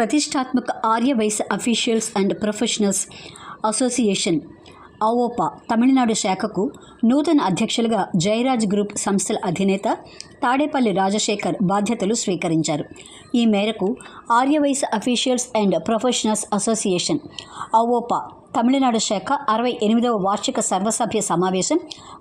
ప్రతిష్టాత్మక Aryavaishya officials and professionals association AVOPA Tamil Nadu శాఖకు నూతన అధ్యక్షులుగా జయరాజ్ గ్రూప్ సంస్థల అధినేత తాడేపల్లి రాజశేఖర్ బాధ్యతలు స్వీకరించారు. ఈ మేరకు Aryavaishya officials and professionals association AVOPA Tamil Nadu శాఖ అరవై ఎనిమిదవ వార్షిక సర్వసభ్య సమావేశం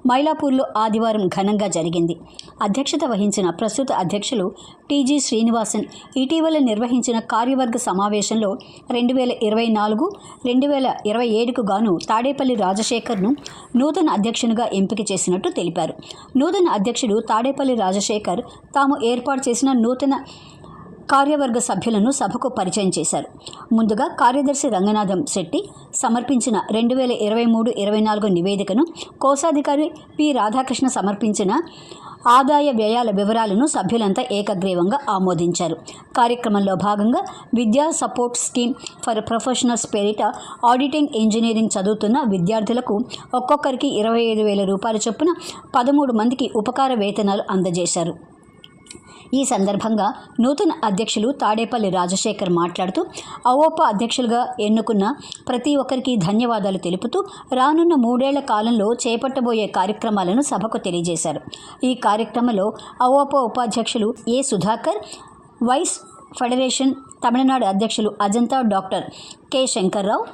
మైలాపూర్లో ఆదివారం ఘనంగా జరిగింది. అధ్యక్షత వహించిన ప్రస్తుత అధ్యక్షులు టీజీ శ్రీనివాసన్ ఇటీవల నిర్వహించిన కార్యవర్గ సమావేశంలో రెండు వేల ఇరవై నాలుగు రెండు వేల ఇరవై ఏడుకు గాను తాడేపల్లి రాజశేఖర్ను నూతన అధ్యక్షునిగా ఎంపిక చేసినట్టు తెలిపారు. నూతన అధ్యక్షుడు తాడేపల్లి రాజశేఖర్ తాము ఏర్పాటు చేసిన నూతన కార్యవర్గ సభ్యులను సభకు పరిచయం చేశారు. ముందుగా కార్యదర్శి రంగనాథం శెట్టి సమర్పించిన రెండు వేల ఇరవై మూడు ఇరవై నాలుగు నివేదికను కోశాధికారి పి. రాధాకృష్ణ సమర్పించిన ఆదాయ వ్యయాల వివరాలను సభ్యులంతా ఏకగ్రీవంగా ఆమోదించారు. కార్యక్రమంలో భాగంగా Vidya support scheme for professionals పేరిట ఆడిటింగ్ ఇంజనీరింగ్ చదువుతున్న విద్యార్థులకు ఒక్కొక్కరికి ఇరవై ఐదు వేల రూపాయల చొప్పున పదమూడు మందికి ఉపకార వేతనాలు అందజేశారు. ఈ సందర్భంగా నూతన అధ్యక్షులు తాడేపల్లి రాజశేఖర్ మాట్లాడుతూ అవోపా అధ్యక్షులుగా ఎన్నుకున్న ప్రతి ఒక్కరికి ధన్యవాదాలు తెలుపుతూ రానున్న మూడేళ్ళ కాలంలో చేపట్టబోయే కార్యక్రమాలను సభకు తెలియజేశారు. ఈ కార్యక్రమంలో అవోపా ఉపాధ్యక్షులు A Sudhakar vice federation Tamil Nadu అధ్యక్షులు అజంతా డాక్టర్ కె శంకర్రావు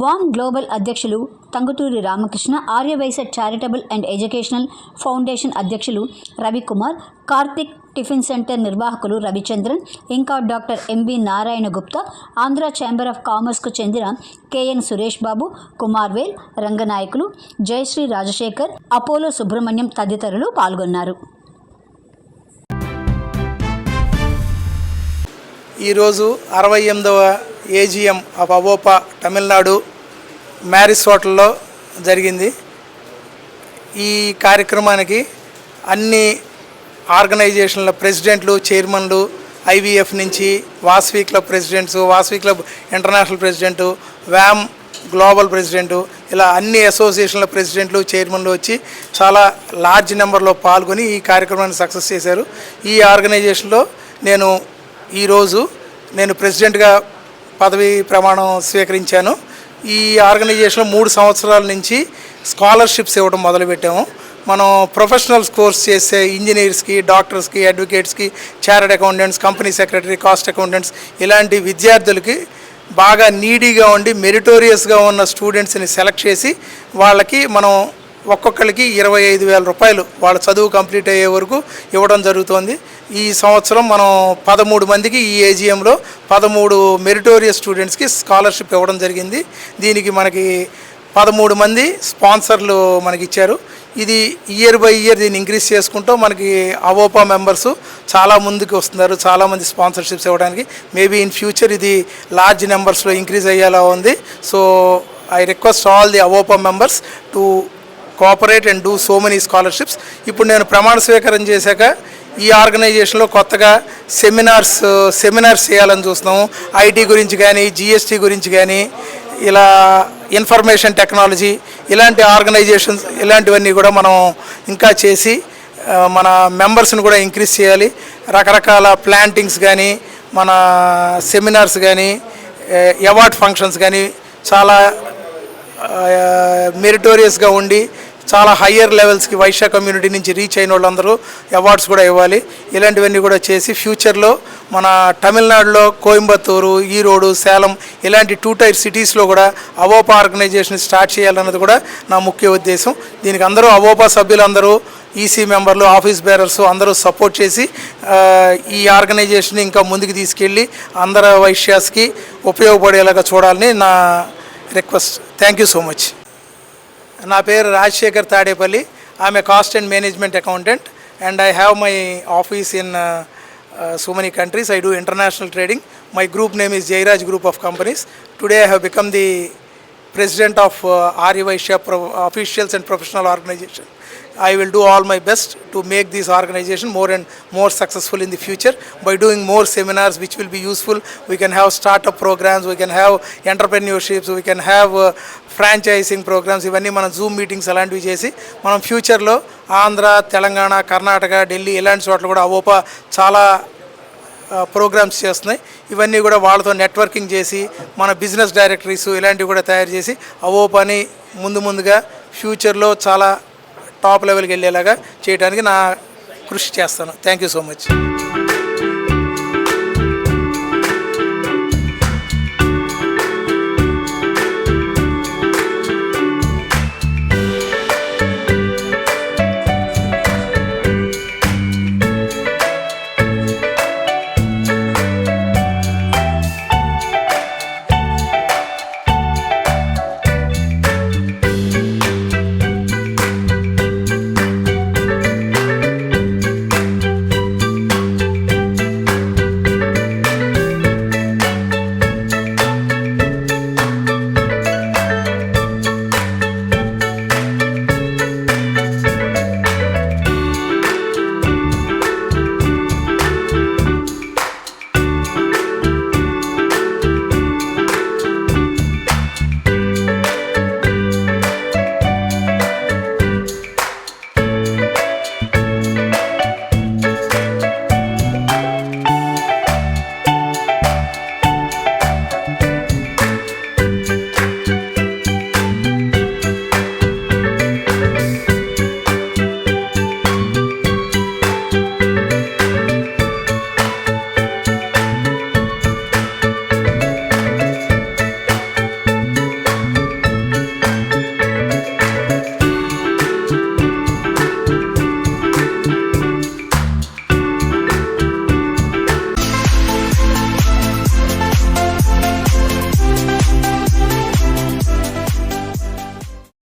వాన్ గ్లోబల్ అధ్యక్షులు Thanguturi Ramakrishna Aryavaishya charitable and educational foundation అధ్యక్షులు రవికుమార్ కార్తిక్ టిఫిన్ సెంటర్ నిర్వాహకులు రవిచంద్రన్ ఇంకా doctor M B Narayana Gupta Andhra chamber of కామర్స్కు చెందిన K N Suresh Babu Kumarvel Ranganayakulu Jayashree Rajasekhar Apollo Subrahmanyam తదితరులు పాల్గొన్నారు. ఈరోజు అరవై ఎనిమిదవ AGM of AVOPA Tamil Nadu Maris హోటల్లో జరిగింది. ఈ కార్యక్రమానికి అన్ని ఆర్గనైజేషన్ల ప్రెసిడెంట్లు చైర్మన్లు ఐవీఎఫ్ నుంచి Vasavi club presidents Vasavi club international president వ్యామ్ global president ఇలా అన్ని అసోసియేషన్ల ప్రెసిడెంట్లు చైర్మన్లు వచ్చి చాలా లార్జ్ నెంబర్లో పాల్గొని ఈ కార్యక్రమాన్ని సక్సెస్ చేశారు. ఈ ఆర్గనైజేషన్లో నేను ఈరోజు నేను ప్రెసిడెంట్గా పదవి ప్రమాణం స్వీకరించాను. ఈ ఆర్గనైజేషన్లో మూడు సంవత్సరాల నుంచి స్కాలర్షిప్స్ ఇవ్వడం మొదలుపెట్టాము. మనం ప్రొఫెషనల్స్ కోర్స్ చేసే ఇంజనీర్స్కి డాక్టర్స్కి అడ్వకేట్స్కి chartered accountants company secretary cost accountants ఇలాంటి విద్యార్థులకి బాగా నీడీగా ఉండి మెరిటోరియస్గా ఉన్న స్టూడెంట్స్ని సెలెక్ట్ చేసి వాళ్ళకి మనం ఒక్కొక్కరికి ఇరవై ఐదు వేల రూపాయలు వాళ్ళ చదువు కంప్లీట్ అయ్యే వరకు ఇవ్వడం జరుగుతోంది. ఈ సంవత్సరం మనం పదమూడు మందికి ఈ ఏజిఎంలో పదమూడు మెరిటోరియస్ స్టూడెంట్స్కి స్కాలర్షిప్ ఇవ్వడం జరిగింది. దీనికి మనకి పదమూడు మంది స్పాన్సర్లు మనకి ఇచ్చారు. ఇది ఇయర్ బై ఇయర్ దీన్ని ఇంక్రీజ్ చేసుకుంటూ మనకి అవోపా మెంబర్స్ చాలా ముందుకు వస్తున్నారు. చాలామంది స్పాన్సర్షిప్స్ ఇవ్వడానికి. మేబీ ఇన్ ఫ్యూచర్ ఇది లార్జ్ నెంబర్స్లో ఇంక్రీజ్ అయ్యేలా ఉంది. So I request all the AVOPA members to cooperate and do so many scholarships ఇప్పుడు నేను ప్రమాణ స్వీకారం చేశాక ఈ ఆర్గనైజేషన్లో కొత్తగా సెమినార్స్ సెమినార్స్ uh, చేయాలని చూస్తున్నాము. ఐటీ గురించి కానీ జిఎస్టీ గురించి కానీ ఇలా ఇన్ఫర్మేషన్ టెక్నాలజీ ఇలాంటి ఆర్గనైజేషన్స్ ఇలాంటివన్నీ కూడా మనం ఇంకా చేసి uh, మన మెంబర్స్ని కూడా ఇంక్రీజ్ చేయాలి. రకరకాల ప్లాంటింగ్స్ కానీ మన సెమినార్స్ కానీ uh, అవార్డ్ ఫంక్షన్స్ కానీ చాలా మెరిటోరియస్గా ఉండి చాలా హయ్యర్ లెవెల్స్కి వైశ్య కమ్యూనిటీ నుంచి రీచ్ అయిన వాళ్ళందరూ అవార్డ్స్ కూడా ఇవ్వాలి. ఇలాంటివన్నీ కూడా చేసి ఫ్యూచర్లో మన తమిళనాడులో కోయంబత్తూరు ఈరోడు సేలం ఇలాంటి టూ టైర్ సిటీస్లో కూడా అవోపా ఆర్గనైజేషన్ స్టార్ట్ చేయాలన్నది కూడా నా ముఖ్య ఉద్దేశం. దీనికి అందరూ అవోపా సభ్యులందరూ ఈసీ మెంబర్లు ఆఫీస్ బేరర్స్ అందరూ సపోర్ట్ చేసి ఈ ఆర్గనైజేషన్ ఇంకా ముందుకు తీసుకెళ్ళి అందరు వైశ్యాస్కి ఉపయోగపడేలాగా చూడాలని నా request thank you so much నా పేరు Rajasekhar Tadepalli I am cost and management accountant and I have my office in so many countries I do international trading my group name is Jairaj group of companies today I have become the president of uh, Arya Vaishya Pro- officials and professional organization. I will do all my best to make this organization more and more successful in the future by doing more seminars which will be useful. We can have startup programs, we can have entrepreneurships, we can have uh, franchising programs ఇవన్నీ మనం Zoom meetings అలాంటివి చేసి మనం ఫ్యూచర్లో ఆంధ్ర తెలంగాణ కర్ణాటక ఢిల్లీ ఇలాంటి చోట్ల కూడా అవోపా చాలా ప్రోగ్రామ్స్ చేస్తున్నాయి. ఇవన్నీ కూడా వాళ్ళతో నెట్వర్కింగ్ చేసి మన బిజినెస్ డైరెక్టరీస్ ఇలాంటివి కూడా తయారు చేసి అవోపాని ముందు ముందుగా ఫ్యూచర్లో చాలా టాప్ లెవెల్కి వెళ్ళేలాగా చేయడానికి నా కృషి చేస్తాను. Thank you so much